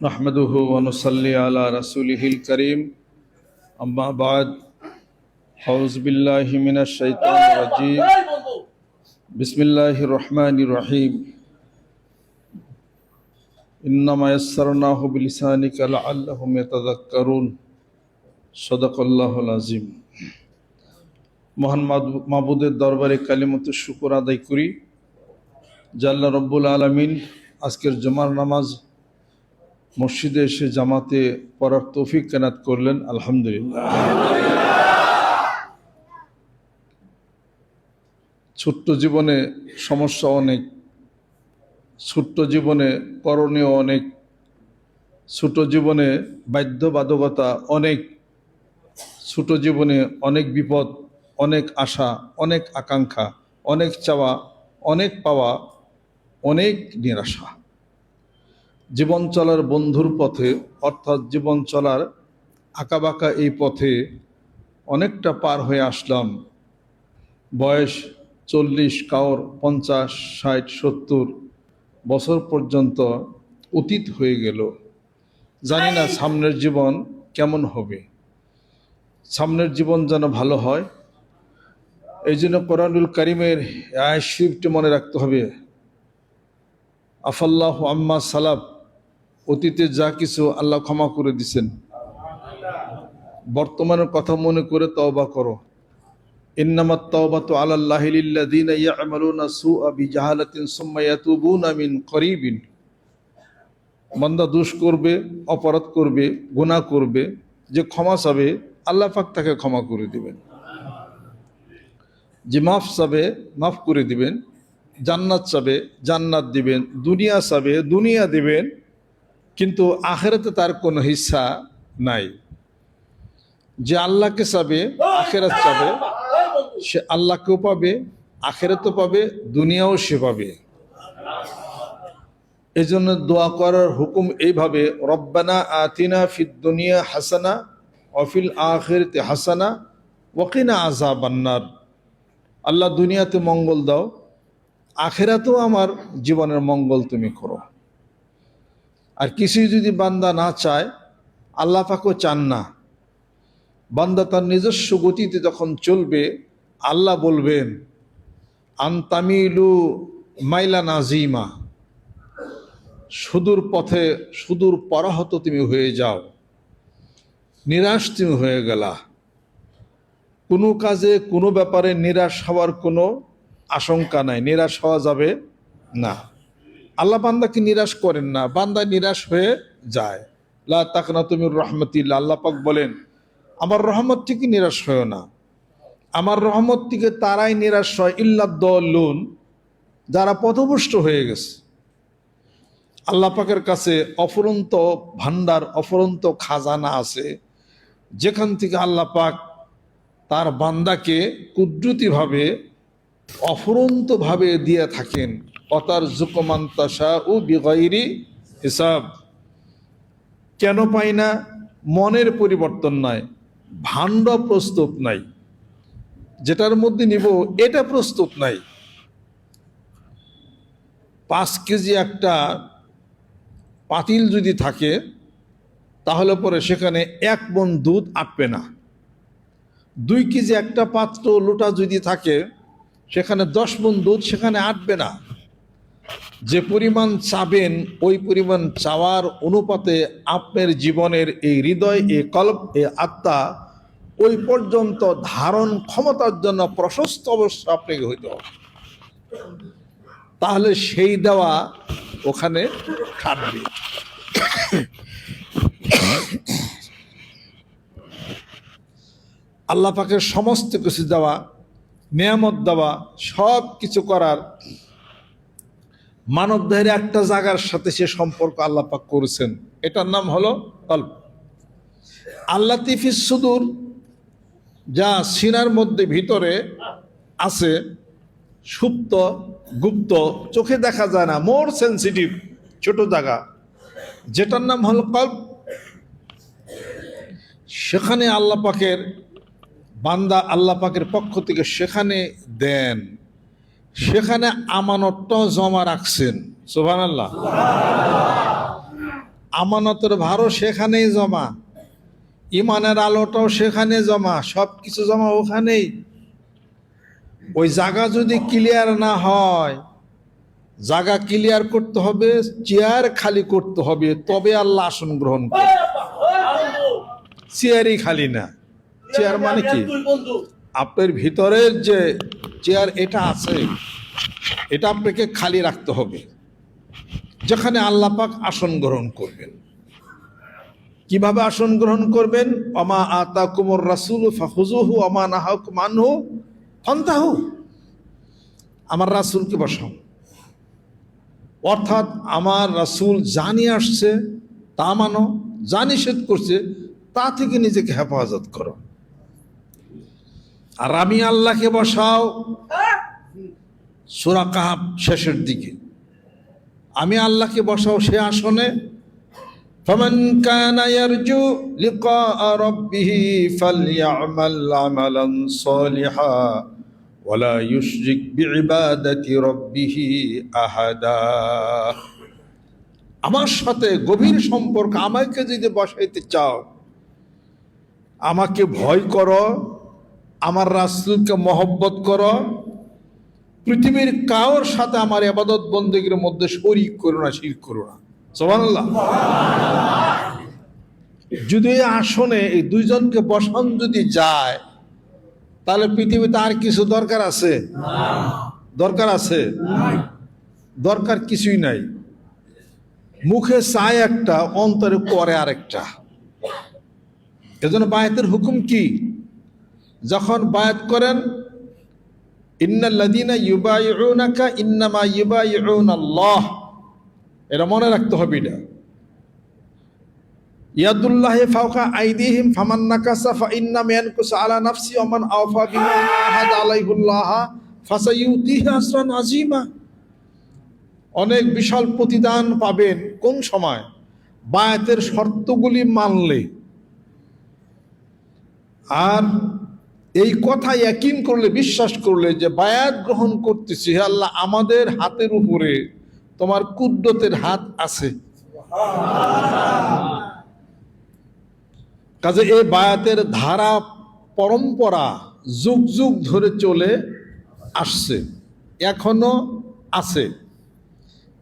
نحمده ونصلي على رسوله الكريم أما بعد أعوذ بالله من الشيطان الرجيم بسم الله الرحمن الرحيم إنما يسرناه بلسانك لعلهم يتذكرون صدق الله العظيم মহান মাদ- মাবুদের দরবারে কালিমত শুকর আদায় করি জাল্লা রব্বুল আলমিন আজকের জমার নামাজ মসজিদে এসে জামাতে পড়ার তৌফিক কেনাত করলেন, আলহামদুলিল্লাহ। ছোট্ট জীবনে সমস্যা অনেক, ছোট্ট জীবনে করণীয় অনেক, ছোট জীবনে বাধ্যবাধকতা অনেক, ছোট জীবনে অনেক বিপদ, অনেক আশা, অনেক আকাঙ্ক্ষা, অনেক চাওয়া, অনেক পাওয়া, অনেক নিরাশা। জীবন চলার বন্ধুর পথে অর্থাৎ জীবন চলার আঁকাবাঁকা এই পথে অনেকটা পার হয়ে আসলাম। বয়স চল্লিশ কাওর পঞ্চাশ ষাট সত্তর বছর পর্যন্ত অতীত হয়ে গেল। জানি না সামনের জীবন কেমন হবে। সামনের জীবন যেন ভালো হয়। এই জন্য কোরআনুল করিমের আয় শিবটি মনে রাখতে হবে। আফাল্লাহ আম্মা সালাব অতীতে যা কিছু আল্লাহ ক্ষমা করে দিছেন, বর্তমানের কথা মনে করে তওবা করো। ইন্নামাত তাওবাতু আলাল্লাহি লিল্লাযিনা ইয়া'মালুনা সুআ বিজাহালাতিন সুম্মা ইয়াতুবুনা মিন করিবিন। বান্দা দোষ করবে, অপরাধ করবে, গুনাহ করবে, যে ক্ষমা চাবে, আল্লাহ পাক তাকে ক্ষমা করে দিবেন। যে মাফ চাবে, মাফ করে দিবেন। জান্নাত চাবে, জান্নাত দিবেন। দুনিয়া চাবে, দুনিয়া দিবেন। কিন্তু আখেরাতে তার কোনো হিস্সা নাই। যে আল্লাহকে চাবে, আখেরাত চাবে, সে আল্লাহকেও পাবে, আখেরাতও পাবে, দুনিয়াও সে পাবে। এই জন্য দোয়া করার হুকুম এইভাবে, রব্বানা আতিনা ফিদ দুনিয়া হাসানা অফিল আখেরতে হাসানা ওয়াকিনা আজা বান্নার আল্লাহ দুনিয়াতে মঙ্গল দাও, আখেরাতেও আমার জীবনের মঙ্গল তুমি করো। আর কিছুই যদি বান্দা না চায়, আল্লাহ পাকও চান না। বান্দা তার নিজস্ব গতিতে যখন চলবে, আল্লাহ বলবেন, আন্তামিলু মাইলা নাজিমা সুদূর পথে, সুদূর পরাহত তুমি হয়ে যাও, নিরাশ তুমি হয়ে গেলা। কোনো কাজে, কোনো ব্যাপারে নিরাশ হওয়ার কোনো আশঙ্কা নাই। নিরাশ হওয়া যাবে না। আল্লাহ বান্দাকে নিরাশ করেন না, বান্দা নিরাশ হয়ে যায়। লা তাকনা তুমি রহমতিল্লা আল্লাহ পাক বলেন, আমার রহমত থেকে নিরাশ হয় না। আমার রহমত থেকে তারাই নিরাশ হয় ইল্লাদ্দলুন যারা পথভুষ্ট হয়ে গেছে। আল্লাহ পাকের কাছে অফুরন্ত ভান্ডার, অফুরন্ত খাজানা আছে। যেখান থেকে আল্লাহ পাক তার বান্দাকে কুদরতিভাবে, অফুরন্তভাবে দিয়ে থাকেন। অতার জুকমান্তাসা ও বিগৈরি হিসাব। কেন পাই না? মনের পরিবর্তন নাই, ভাণ্ড প্রস্তুত নাই। যেটার মধ্যে নিব, এটা প্রস্তুত নাই। পাঁচ কেজি একটা পাতিল যদি থাকে, তাহলে পরে সেখানে এক মন দুধ আটবে না। দুই কেজি একটা পাত্র লোটা যদি থাকে, সেখানে দশ মন দুধ সেখানে আটবে না। যে পরিমাণ চাবেন, ওই পরিমাণ চাওয়ার অনুপাতে আপনার জীবনের এই হৃদয় এই কল্প এই আত্মা, ওই পর্যন্ত ধারণ ক্ষমতার জন্য প্রশস্ত অবস্থা আপনাকে হইতে তাহলে সেই দেওয়া ওখানে খাটবে। আল্লাহ সমস্ত কিছু দেওয়া, নিয়ামত দেওয়া সব কিছু করার মানব দেহের একটা জায়গার সাথে সে সম্পর্ক আল্লাহ পাক করেছেন। এটার নাম হলো কল্প আল্লাহ তিফিস সুদূর, যা সিনার মধ্যে ভিতরে আছে, সুপ্ত, গুপ্ত, চোখে দেখা যায় না, মোর সেন্সিটিভ, ছোট জায়গা। যেটার নাম হলো কল্প সেখানে আল্লাহ পাকের বান্দা আল্লাহ পাকের পক্ষ থেকে সেখানে দেন। সেখানে আমানতটাও জমা রাখছেন। সোভান আল্লাহ আমানতের ভারও সেখানেই জমা। ইমানের আলোটাও সেখানে জমা। সব কিছু জমা ওখানেই। ওই জায়গা যদি ক্লিয়ার না হয় জায়গা ক্লিয়ার করতে হবে চেয়ার খালি করতে হবে তবে আল্লাহ আসন গ্রহণ করে চেয়ারই খালি না। চেয়ার মানে কি? আপনার ভিতরের যে চেয়ার এটা আছে, এটা আপনাকে খালি রাখতে হবে। যেখানে আল্লাহ পাক আসন গ্রহণ করবেন। কীভাবে আসন গ্রহণ করবেন? অমা আতা কুমর রাসুল ফাহুজুহু অমা নাহক মানহু ফন্তাহু। আমার রাসুলকে বসাও। অর্থাৎ আমার রাসুল জানি আসছে তা মানো, যা নিষেধ করছে, তা থেকে নিজেকে হেফাজত করো। আর আমি আল্লাহকে বসাও সুরা কাহাব শেষের দিকে আমি আল্লাহকে বসাও সে আসনে فمن كان يرجو لقاء ربه فليعمل عملا صالحا ولا يشرك بعبادة ربه أحدا আমার সাথে গভীর সম্পর্ক আমাকে যদি বসাইতে চাও আমাকে ভয় করো আমার রাসুলকে মহব্বত করো। পৃথিবীর কারোর সাথে আমার আবাদত বন্দীগীর মধ্যে শরিক করো না শির করো না। যদি আসনে এই দুইজনকে বসান যদি যায়, তাহলে পৃথিবীতে আর কিছু দরকার আছে? দরকার আছে? দরকার কিছুই নাই। মুখে চায় একটা, অন্তরে করে আরেকটা। এজন্য বায়াতের হুকুম কি? যখন বায়াত করেন ইন্নাল্লাদিনা ইউবাইউনাকা ইন্নামা ইউবাইউন আল্লাহ এটা মনে রাখতে হবে এটা। ইয়াদুল্লাহ ফাওকা আইদিহিম ফামান নাকাসা ফা ইন্না ইয়ানকুসু আলা নাফসি ওয়া মান আওফা বিমা আহাদ আলাইহুল্লাহ ফাসাইউতিহি আসরান আযীমা। অনেক বিশাল প্রতিদান পাবেন কোন সময়? বায়াতের শর্তগুলি মানলে। আর এই কথা ইয়াকিন করলে, বিশ্বাস করলে যে বায়াত গ্রহণ করতেছি আল্লাহ, আমাদের হাতের উপরে তোমার কুদ্দতের হাত আছে। কাজে এই বায়াতের ধারা, পরম্পরা যুগ যুগ ধরে চলে আসছে, এখনও আছে।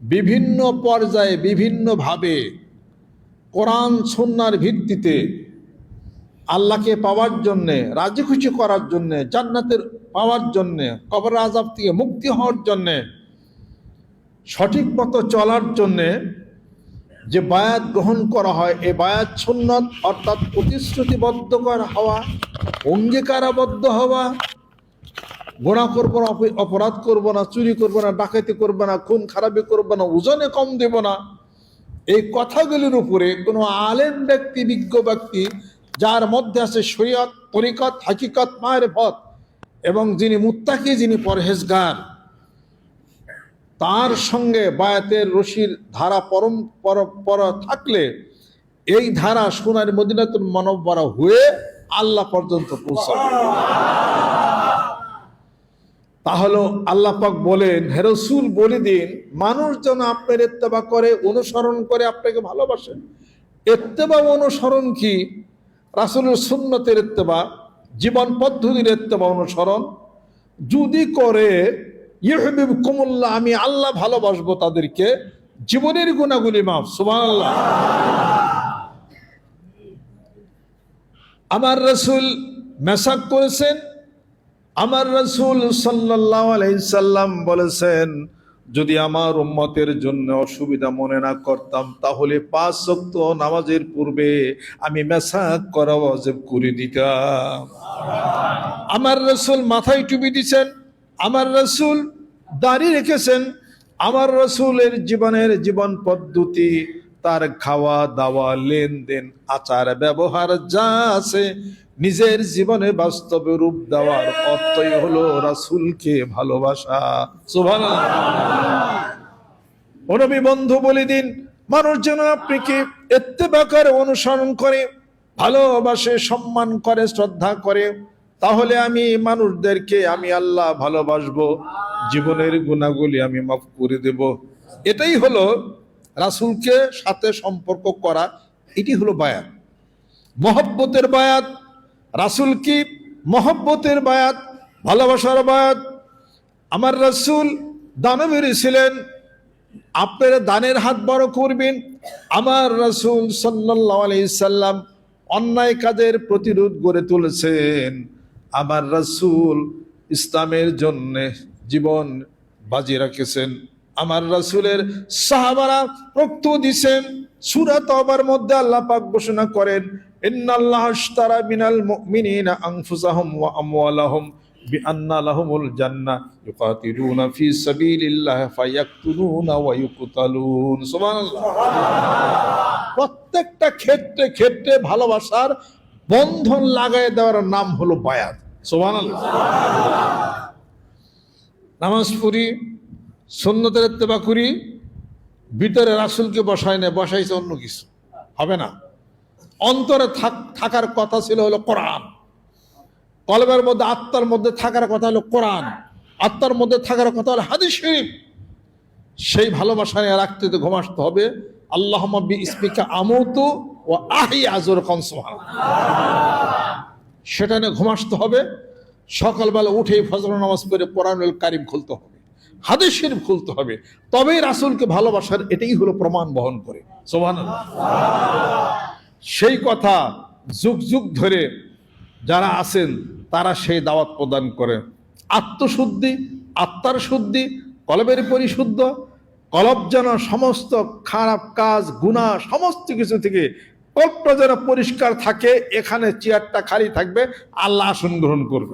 বিভিন্ন পর্যায়ে, বিভিন্নভাবে কোরআন সন্ন্যার ভিত্তিতে আল্লাহকে পাওয়ার জন্যে, রাজি খুশি করার জন্যে, জান্নাতের পাওয়ার জন্যে, কবর আজাব থেকে মুক্তি হওয়ার জন্যে, সঠিক পথ চলার জন্যে যে বায়াত গ্রহণ করা হয় এই বায়াত সুন্নত অর্থাৎ প্রতিশ্রুতিবদ্ধ করা হওয়া, অঙ্গীকারাবদ্ধ হওয়া গোনা করব না অপরাধ করব না, চুরি করব না, ডাকাতি করব না, খুন খারাপি করব না, ওজনে কম দেব না, এই কথাগুলির উপরে কোনো আলেম ব্যক্তি, বিজ্ঞ ব্যক্তি যার মধ্যে আছে শরীয়ত, তরিকত, হাকিকত, মায়ের পথ এবং যিনি মুত্তাকি, যিনি পরহেজগার। তার সঙ্গে বায়াতের রশির ধারা পরম পর থাকলে এই ধারা সোনার মদিনাতুল মানবরা হয়ে আল্লাহ পর্যন্ত পৌঁছাবে। তাহলে আল্লাহ পাক বলেন হেরসুল বলে দিন, মানুষ যেন আপনার এত্তেবা করে, অনুসরণ করে, আপনাকে ভালোবাসে। এত্তেবা অনুসরণ কি? রাসুলের সুন্নতের এত্তেবা জীবন পদ্ধতির এত্তেবা অনুসরণ, যদি করে ইহবিব কুমুল্লাহ আমি আল্লাহ ভালোবাসবো তাদেরকে, জীবনের গুণাগুলি মাফ আল্লাহ আমার রসুল মেসাক করেছেন, আমার রসুল সাল্লাহ আলাইসাল্লাম বলেছেন যদি আমার উম্মতের জন্য অসুবিধা মনে না করতাম, তাহলে পাঁচ শক্ত নামাজের পূর্বে আমি মেসাক করা অজেব করে দিতাম। আমার রসুল মাথায় টুপি দিছেন, আমার রসুল দাড়ি রেখেছেন, আমার রসুলের জীবনের জীবন পদ্ধতি, তার খাওয়া দাওয়া লেনদেন আচার ব্যবহার যা আছে নিজের জীবনে বাস্তবে রূপ দেওয়ার অর্থই হলো রাসুলকে ভালোবাসা। সুভান অনবী বন্ধু, বলে দিন, মানুষ যেন আপনাকে এত্তেবাকার অনুসরণ করে, ভালোবাসে, সম্মান করে, শ্রদ্ধা করে, তাহলে আমি মানুষদেরকে আমি আল্লাহ ভালোবাসবো, জীবনের গুণাগুলি আমি মাফ করে দেব। এটাই হলো রাসুলকে সাথে সম্পর্ক করা, এটি হলো বায়াত মহব্বতের বায়াত রাসুল কি মহব্বতের বায়াত, ভালোবাসার বায়াত? আমার রাসুল দানবীর ছিলেন। আপনারা দানের হাত বড় করবেন। আমার রাসুল সাল্লাহ সাল্লাম অন্যায় কাজের প্রতিরোধ গড়ে তুলেছেন। আমার রাসুল ইসলামের জন্য জীবন বাজি রাখেছেন। আমার রাসুলের সাহাবারা রক্ত দিছেন। সুরা তবার মধ্যে আল্লাহ পাক ঘোষণা করেন প্রত্যেকটা ক্ষেত্রে ক্ষেত্রে ভালোবাসার বন্ধন লাগাই দেওয়ার নাম হলো বায়াত। সুবহানাল্লাহ। নামাজ পড়ি সন্ন্যতের ইত্তেবা করি, ভিতরে রাসুলকে বসায় না, বসাইছে অন্য কিছু। হবে না? অন্তরে থাক- থাকার কথা ছিল হলো কোরআন। কলবের মধ্যে আত্মার মধ্যে থাকার কথা হলো কোরআন। আত্মার মধ্যে থাকার কথা হলো হাদিস শরীফ। সেই ভালোবাসা নিয়ে রাখতে তো ঘুমাসতে হবে। আল্লাহ বি ইসমিকা আমতু ও আহি আজর কনসমান সেটা নিয়ে ঘুমাসতে হবে। সকালবেলা উঠে ফজর নামাজ পড়ে কোরআনুল কারিম খুলতে হবে। হাদিস শরীফ খুলতে হবে। তবেই রাসূলকে ভালোবাসার এটাই হলো প্রমাণ বহন করে। সুবহানাল্লাহ। সেই কথা যুগ যুগ ধরে যারা আছেন তারা সেই দাওয়াত প্রদান করে। আত্মশুদ্ধি আত্মার শুদ্ধি কলবের পরিশুদ্ধ কলব যেন সমস্ত খারাপ কাজ গুণা সমস্ত কিছু থেকে কল্পটা যেন পরিষ্কার থাকে এখানে চেয়ারটা খালি থাকবে আল্লাহ আসন গ্রহণ করবে।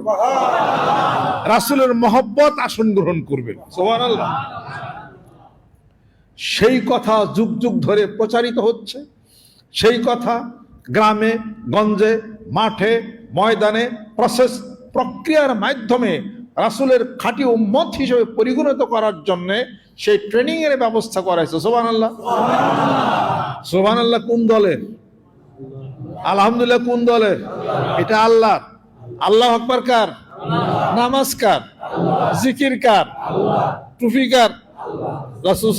রাসুলের মহব্বত আসন গ্রহণ করবে। সোহান আল্লাহ সেই কথা যুগ যুগ ধরে প্রচারিত হচ্ছে। সেই কথা গ্রামে গঞ্জে মাঠে ময়দানে প্রসেস প্রক্রিয়ার মাধ্যমে রাসুলের খাঁটি উম্মত হিসেবে পরিগণিত করার জন্য সেই ট্রেনিং এর ব্যবস্থা করাইছে সোবান আল্লাহ সোবান আল্লাহ কোন দলের আলহামদুলিল্লাহ কোন দলের এটা আল্লাহ। আল্লাহ আকবর কার? নামাজ কার? জিকির কার? টুফি কার? রাসুল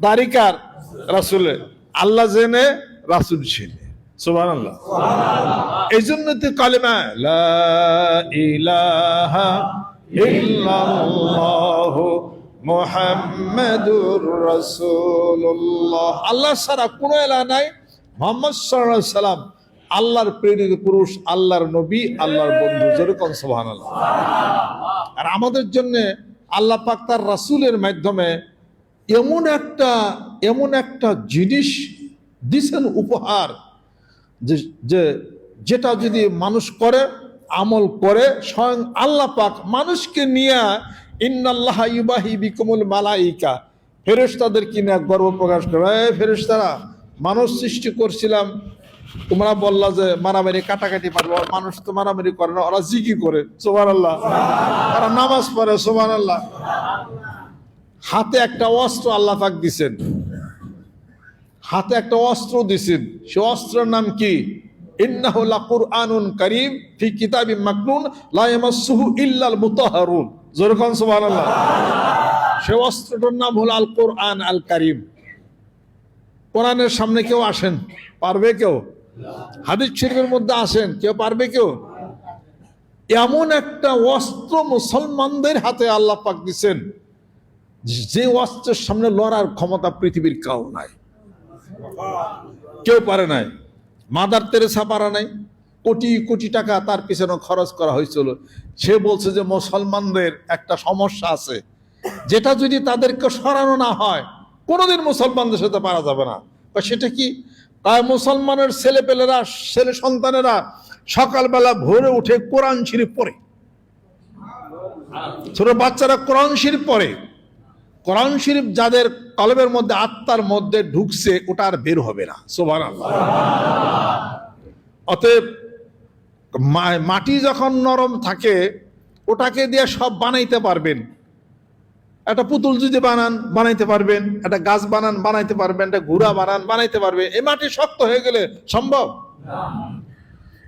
দাড়ি কার? রাসুলের। আল্লাহ জেনে রাসুল ছিনে সুবান আল্লাহ এই জন্য তো কালেমা মুহাম্মাদুর রাসূলুল্লাহ। আল্লাহ ছাড়া কোনো এলা নাই। মোহাম্মদ সাল্লাম আল্লাহর প্রেরিত পুরুষ আল্লাহর নবী আল্লাহর বন্ধু যেরকম সুবহানাল্লাহ। আর আমাদের জন্য আল্লাহ পাক তার রাসূলের মাধ্যমে এমন একটা এমন একটা জিনিস দিছেন উপহার যে যেটা যদি মানুষ করে, আমল করে, স্বয়ং আল্লাহ পাক মানুষকে নিয়ে ইন্নাল্লাহ ইবাহি বিকুমুল মালাইকা, ফেরেশতাদের কিনে গর্ব প্রকাশ করে? এই ফেরেশতারা, মানুষ সৃষ্টি করছিলাম, তোমরা বললা যে মারামারি কাটাকাটি পারবে মানুষ তো মারামারি করে না, ওরা জিকি করে সোমান আল্লাহ তারা নামাজ পড়ে সোমান আল্লাহ হাতে একটা অস্ত্র আল্লাহ পাক দিছেন। হাতে একটা অস্ত্র দিছেন। সে অস্ত্রের নাম কি? কারীম ইয়ামাসসুহু ইল্লাল সে অস্ত্রটার নাম হলো আল আল কারীম কোরআনের সামনে কেউ আসেন? পারবে কেউ? হাদিস শরীফের মধ্যে আসেন? কেউ পারবে কেউ? এমন একটা অস্ত্র মুসলমানদের হাতে আল্লাহ পাক দিছেন। যে অস্ত্রের সামনে লড়ার ক্ষমতা পৃথিবীর কাউ নাই। কেউ পারে নাই। মাদার তেরেসা পারা নাই। কোটি কোটি টাকা তার পিছনে খরচ করা হয়েছিল। সে বলছে যে মুসলমানদের একটা সমস্যা আছে। যেটা যদি তাদেরকে সরানো না হয়, কোনোদিন মুসলমানদের সাথে পারা যাবে না। সেটা কি? তাই মুসলমানের ছেলে পেলেরা ছেলে সন্তানেরা সকালবেলা ভোরে উঠে কোরআন শরীফ পড়ে। ছোট বাচ্চারা কোরআন শরীফ পড়ে। কোরআন শরীফ যাদের কলবের মধ্যে আত্মার মধ্যে ঢুকছে, ওটা আর বের হবে না। সোভান অতএব মাটি যখন নরম থাকে, ওটাকে দিয়ে সব বানাইতে পারবেন। একটা পুতুল যদি বানান, বানাইতে পারবেন। একটা গাছ বানান, বানাইতে পারবেন। একটা ঘোড়া বানান, বানাইতে পারবেন। এই মাটি শক্ত হয়ে গেলে সম্ভব?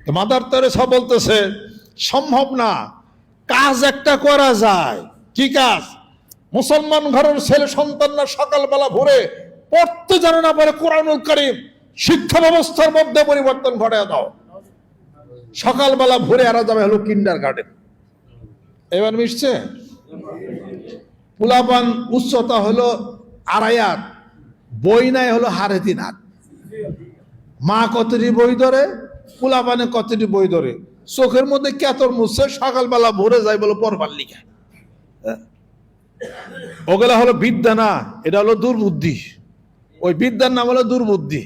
তো মাদার তেরেসা বলতেছে, সম্ভব না। কাজ একটা করা যায়। কি কাজ? মুসলমান ঘরের ছেলে সন্তানরা সকালবেলা ভোরে পড়তে জানে না পারে কোরআনুল করিম শিক্ষা ব্যবস্থার মধ্যে পরিবর্তন ঘটায় দাও। সকালবেলা ভোরে আরা যাবে হলো কিন্ডার গার্ডেন এবার মিশছে? পুলাপান উচ্চতা হলো আড়াইয়াত বই নাই হলো হারে তিন হাত। মা কতটি বই ধরে? পুলাপানে কতটি বই ধরে? চোখের মধ্যে কেতর মুছছে সকালবেলা ভোরে যায় বলে পরবার লিখে। ওগুলা হলো বিদ্যা না, এটা হলো দুর্বুদ্ধি। ওই বিদ্যার নাম হলো দুর্বুদ্ধি।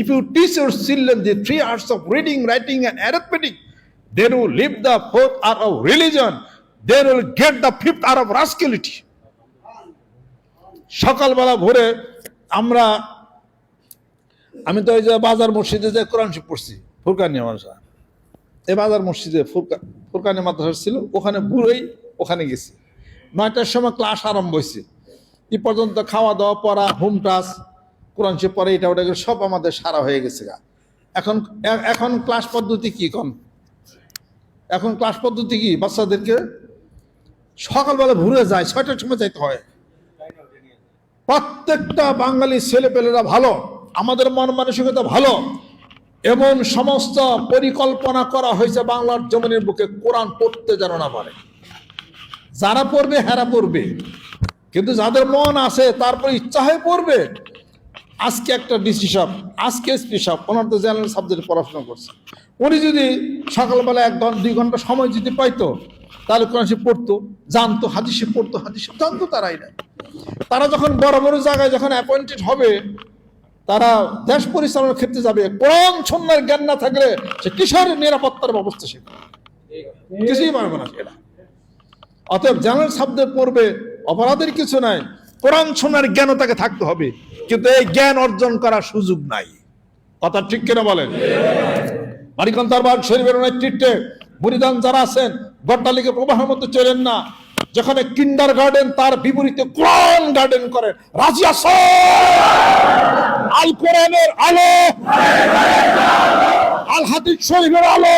If you teach your children the three arts of reading writing and arithmetic then will leave the fourth art of religion then will get the fifth R of rascality সকালবেলা ভোরে আমরা, আমি তো ওই যে বাজার মসজিদে যে কোরআন শিব পড়ছি, ফুরকানি মাদ্রাসা এই বাজার মসজিদে ফুরকা, ফুরকানি মাদ্রাসা ছিল, ওখানে বুড়োই ওখানে গেছি। নয়টার সময় ক্লাস আরম্ভ হয়েছে এই পর্যন্ত খাওয়া দাওয়া, পড়া হোম টাচ, কোরআন শিব পড়া, এটা ওটা সব আমাদের সারা হয়ে গেছে গা। এখন এখন ক্লাস পদ্ধতি কি কন? এখন ক্লাস পদ্ধতি কি? বাচ্চাদেরকে সকালবেলা ঘুরে যায়, ছয়টার সময় যাইতে হয়। প্রত্যেকটা বাঙালি ছেলেপেলেরা ভালো, আমাদের মন মানসিকতা ভালো এমন সমস্ত পরিকল্পনা করা হয়েছে বাংলার জমিনের বুকে, কোরআন পড়তে যেন না পারে। যারা পড়বে, হেরা পড়বে। কিন্তু যাদের মন আছে, তারপর ইচ্ছা হয়ে পড়বে, আজকে একটা ডিসি সাহেব আজকে এসপি সাহেব ওনার তো জেনারেল সাবজেক্টে পড়াশোনা করছে। উনি যদি সকালবেলা এক ঘণ্টা, দুই ঘণ্টা সময় যদি পাইতো, তাহলে কোরআন সে পড়তো, জানতো, হাদিসে পড়তো, হাদিসে জানতো তারাই না তারা যখন বড় বড় জায়গায় যখন অ্যাপয়েন্টেড হবে, তারা দেশ পরিচালনার ক্ষেত্রে যাবে। কোরআন সন্ন্যার জ্ঞান না থাকলে সে কিসের নিরাপত্তার ব্যবস্থা সে কিছুই পারবে না সেটা। অতএব জেনারেল সাবজেক্ট পড়বে অপরাধের কিছু নাই, কোরআন শোনার জ্ঞানও তাকে থাকতে হবে, কিন্তু এই জ্ঞান অর্জন করার সুযোগ নাই। কথা ঠিক কিনা বলেন? মারিকান দরবার শরীফের নেতৃত্বে মুরিদান যারা আছেন গড্ডালিকে প্রবাহের মধ্যে চলেন না, যেখানে কিন্ডার গার্ডেন তার বিপরীতে কোরআন গার্ডেন করেন রাজি আল কোরআনের আলো। আল হাদিস শরীফের আলো।